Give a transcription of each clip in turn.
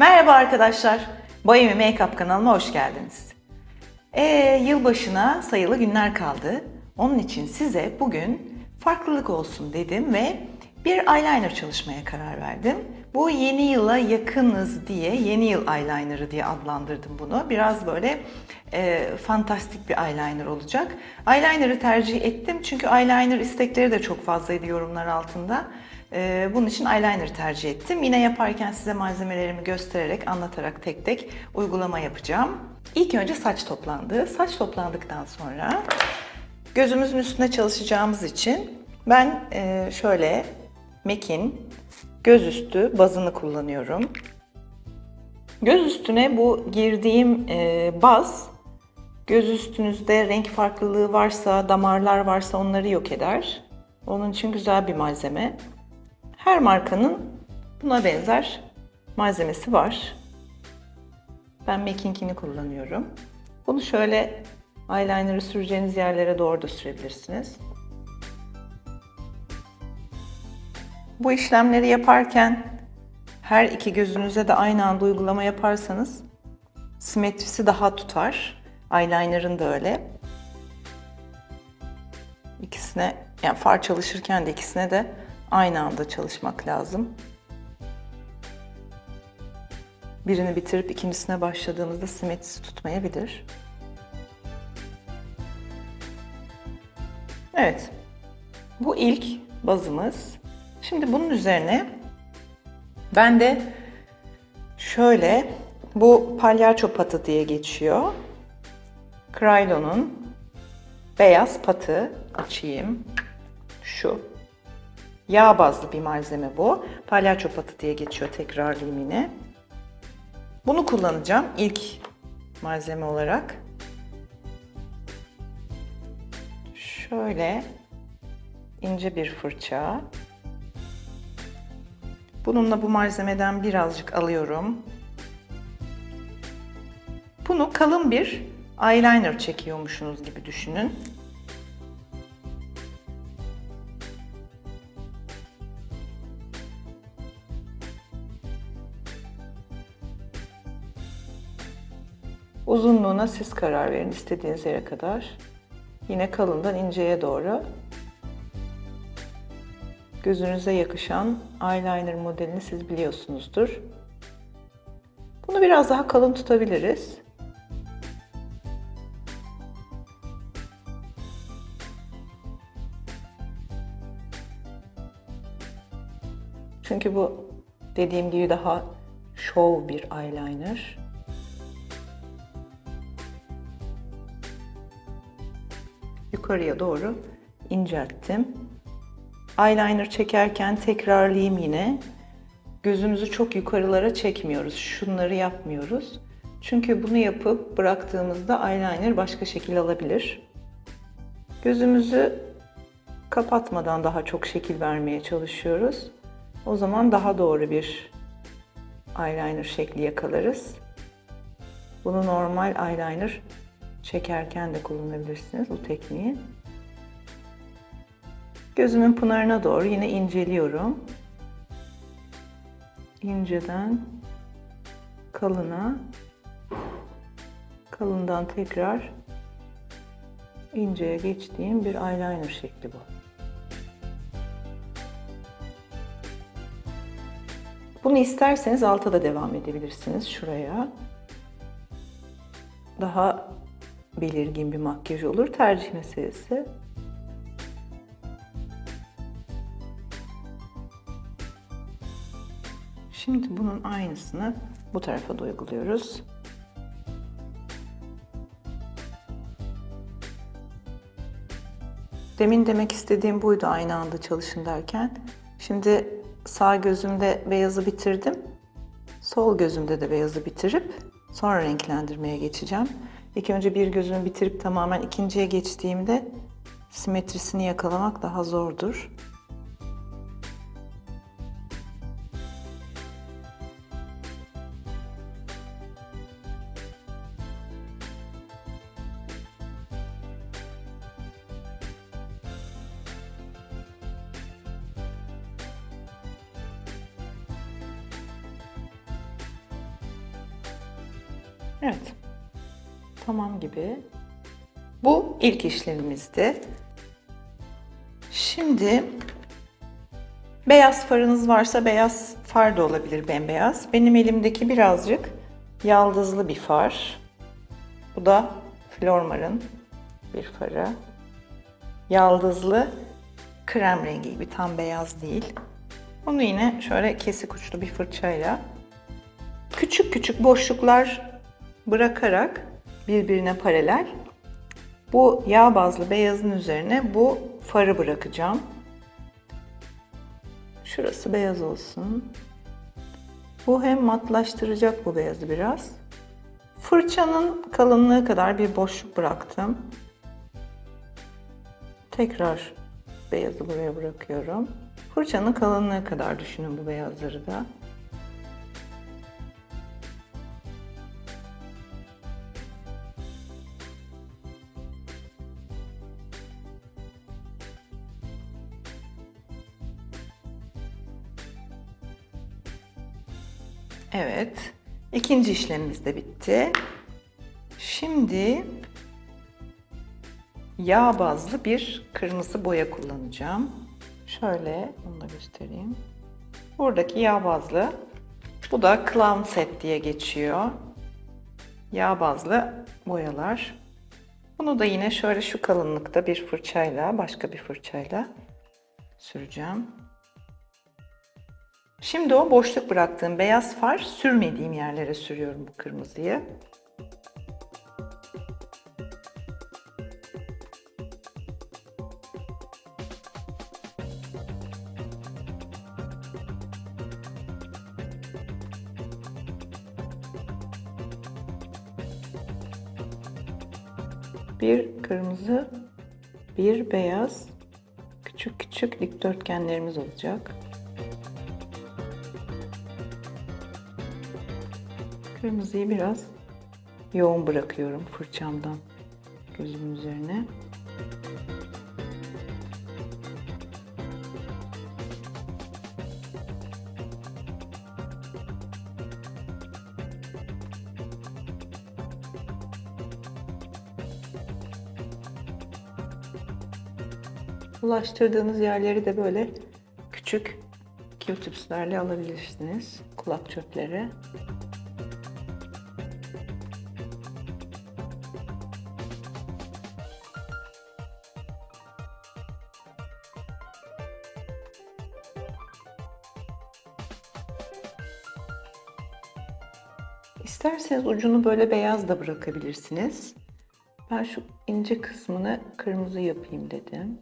Merhaba arkadaşlar. Boyemi Makeup kanalıma hoş geldiniz. Ee, yılbaşına sayılı günler kaldı. Onun için size bugün farklılık olsun dedim ve bir eyeliner çalışmaya karar verdim. Bu yeni yıla yakınız diye yeni yıl eyelinerı diye adlandırdım bunu. Biraz böyle e, fantastik bir eyeliner olacak. Eyeliner'ı tercih ettim çünkü eyeliner istekleri de çok fazlaydı yorumlar altında. Ee, bunun için eyeliner tercih ettim. Yine yaparken size malzemelerimi göstererek, anlatarak tek tek uygulama yapacağım. İlk önce saç toplandı. Saç toplandıktan sonra gözümüzün üstüne çalışacağımız için ben e, şöyle MAC'in göz üstü bazını kullanıyorum. Göz üstüne bu girdiğim e, baz göz üstünüzde renk farklılığı varsa, damarlar varsa onları yok eder. Onun için güzel bir malzeme. Her markanın buna benzer malzemesi var. Ben MAC'inkini kullanıyorum. Bunu şöyle eyeliner'ı süreceğiniz yerlere doğru da sürebilirsiniz. Bu işlemleri yaparken her iki gözünüze de aynı anda uygulama yaparsanız simetrisi daha tutar. Eyeliner'ın da öyle. İkisine yani far çalışırken de ikisine de aynı anda çalışmak lazım. Birini bitirip ikincisine başladığımızda simetrisi tutmayabilir. Evet. Bu ilk bazımız. Şimdi bunun üzerine ben de şöyle bu palyaço patı diye geçiyor. Krylo'nun beyaz patı açayım. Şu. Yağ bazlı bir malzeme bu. Palyaço patı diye geçiyor tekrarlayayım yine. Bunu kullanacağım ilk malzeme olarak. Şöyle ince bir fırça. Bununla bu malzemeden birazcık alıyorum. Bunu kalın bir eyeliner çekiyormuşsunuz gibi düşünün. Uzunluğuna siz karar verin istediğiniz yere kadar. Yine kalından inceye doğru. Gözünüze yakışan eyeliner modelini siz biliyorsunuzdur. Bunu biraz daha kalın tutabiliriz. Çünkü bu dediğim gibi daha show bir eyeliner. Yukarıya doğru incelttim. Eyeliner çekerken tekrarlayayım yine. Gözümüzü çok yukarılara çekmiyoruz. Şunları yapmıyoruz. Çünkü bunu yapıp bıraktığımızda eyeliner başka şekil alabilir. Gözümüzü kapatmadan daha çok şekil vermeye çalışıyoruz. O zaman daha doğru bir eyeliner şekli yakalarız. Bunu normal eyeliner çekerken de kullanabilirsiniz bu tekniği. Gözümün pınarına doğru yine inceliyorum. İnceden kalına, kalından tekrar inceye geçtiğim bir eyeliner şekli bu. Bunu isterseniz alta da devam edebilirsiniz şuraya. Daha belirgin bir makyaj olur. Tercih meselesi. Şimdi bunun aynısını bu tarafa da uyguluyoruz. Demin demek istediğim buydu aynı anda çalışın derken. Şimdi sağ gözümde beyazı bitirdim. Sol gözümde de beyazı bitirip sonra renklendirmeye geçeceğim. İlk önce bir gözümü bitirip tamamen ikinciye geçtiğimde simetrisini yakalamak daha zordur. Evet. Tamam gibi. Bu ilk işlemimizdi. Şimdi beyaz farınız varsa beyaz far da olabilir bembeyaz. Benim elimdeki birazcık yaldızlı bir far. Bu da Flormar'ın bir farı. Yaldızlı krem rengi gibi tam beyaz değil. Bunu yine şöyle kesik uçlu bir fırçayla küçük küçük boşluklar bırakarak birbirine paralel bu yağ bazlı beyazın üzerine bu farı bırakacağım. Şurası beyaz olsun. Bu hem matlaştıracak bu beyazı biraz. Fırçanın kalınlığı kadar bir boşluk bıraktım. Tekrar beyazı buraya bırakıyorum. Fırçanın kalınlığı kadar düşünün bu beyazları da. Evet. ikinci işlemimiz de bitti. Şimdi yağ bazlı bir kırmızı boya kullanacağım. Şöyle onu da göstereyim. Buradaki yağ bazlı. Bu da Clown Set diye geçiyor. Yağ bazlı boyalar. Bunu da yine şöyle şu kalınlıkta bir fırçayla, başka bir fırçayla süreceğim. Şimdi o boşluk bıraktığım beyaz far sürmediğim yerlere sürüyorum bu kırmızıyı. Bir kırmızı, bir beyaz, küçük küçük dikdörtgenlerimiz olacak. Kırmızıyı biraz yoğun bırakıyorum fırçamdan gözümün üzerine. Ulaştırdığınız yerleri de böyle küçük Q-tipslerle alabilirsiniz. Kulak çöpleri. İsterseniz ucunu böyle beyaz da bırakabilirsiniz. Ben şu ince kısmını kırmızı yapayım dedim.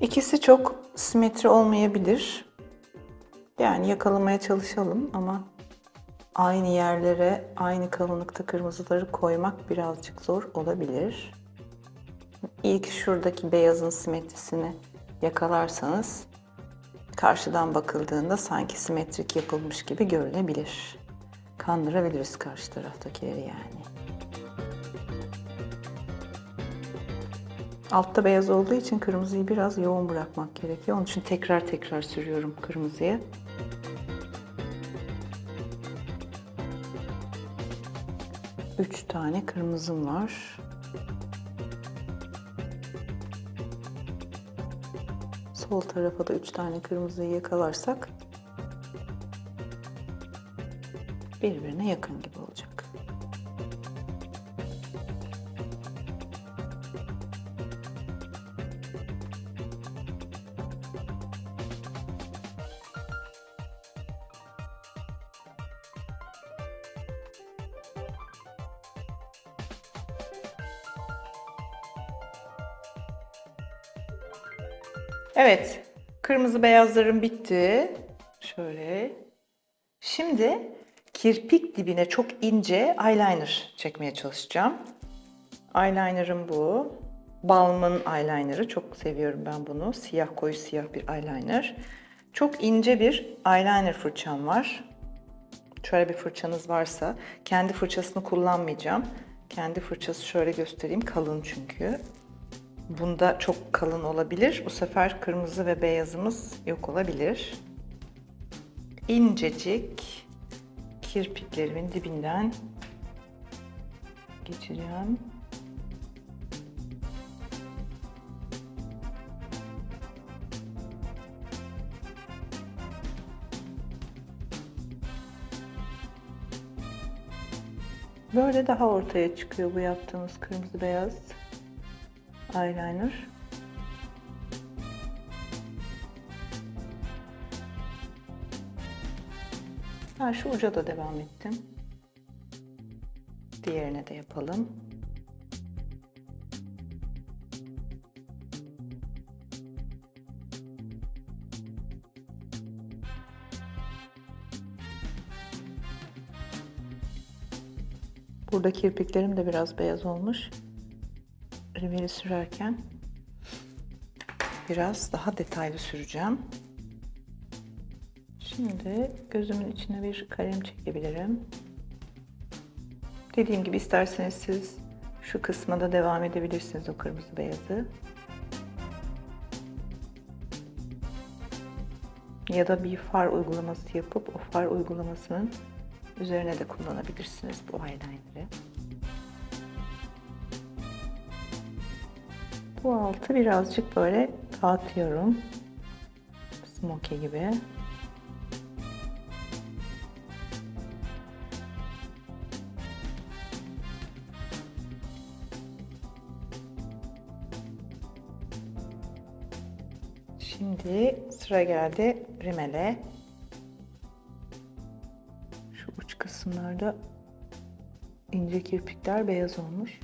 İkisi çok simetri olmayabilir. Yani yakalamaya çalışalım ama aynı yerlere aynı kalınlıkta kırmızıları koymak birazcık zor olabilir. İlk şuradaki beyazın simetrisini yakalarsanız karşıdan bakıldığında sanki simetrik yapılmış gibi görünebilir. Kandırabiliriz karşı taraftakileri yani. Altta beyaz olduğu için kırmızıyı biraz yoğun bırakmak gerekiyor. Onun için tekrar tekrar sürüyorum kırmızıyı. Üç tane kırmızım var. Sol tarafa da üç tane kırmızıyı yakalarsak birbirine yakın gibi Evet, kırmızı beyazlarım bitti. Şöyle. Şimdi kirpik dibine çok ince eyeliner çekmeye çalışacağım. Eyeliner'ım bu. Balm'ın eyeliner'ı. Çok seviyorum ben bunu. Siyah koyu siyah bir eyeliner. Çok ince bir eyeliner fırçam var. Şöyle bir fırçanız varsa, kendi fırçasını kullanmayacağım. Kendi fırçası şöyle göstereyim, kalın çünkü. Bunda çok kalın olabilir. Bu sefer kırmızı ve beyazımız yok olabilir. İncecik kirpiklerimin dibinden geçeceğim. Böyle daha ortaya çıkıyor bu yaptığımız kırmızı beyaz eyeliner. Şu uca da devam ettim. Diğerine de yapalım. Burada kirpiklerim de biraz beyaz olmuş. Rimeli sürerken biraz daha detaylı süreceğim. Şimdi gözümün içine bir kalem çekebilirim. Dediğim gibi isterseniz siz şu kısma da devam edebilirsiniz o kırmızı beyazı. Ya da bir far uygulaması yapıp o far uygulamasının üzerine de kullanabilirsiniz bu eyeliner'ı. Bu altı birazcık böyle dağıtıyorum. Smokey gibi. Şimdi sıra geldi rimele. Şu uç kısımlarda ince kirpikler beyaz olmuş.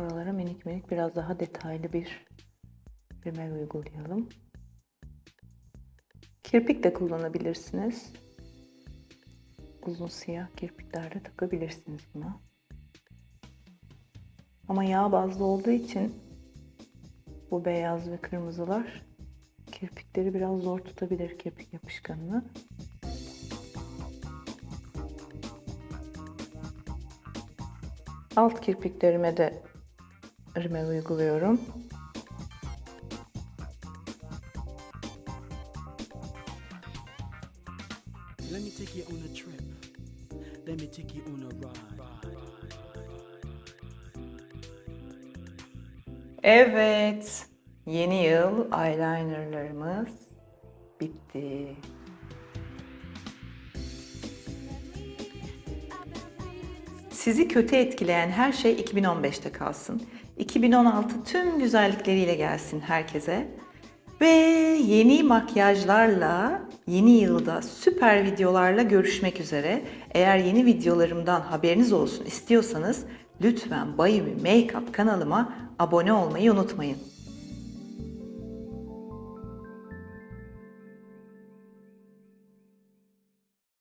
Oralara minik minik biraz daha detaylı bir rimel uygulayalım. Kirpik de kullanabilirsiniz. Uzun siyah kirpikler de takabilirsiniz buna. Ama yağ bazlı olduğu için bu beyaz ve kırmızılar kirpikleri biraz zor tutabilir kirpik yapışkanını. Alt kirpiklerime de rimel uyguluyorum. Let me take you on a trip. Let me take you on a ride. Evet, yeni yıl eyelinerlarımız bitti. Sizi kötü etkileyen her şey 2015'te kalsın. 2016 tüm güzellikleriyle gelsin herkese. Ve yeni makyajlarla, yeni yılda süper videolarla görüşmek üzere. Eğer yeni videolarımdan haberiniz olsun istiyorsanız lütfen Bayumi Makeup kanalıma abone olmayı unutmayın.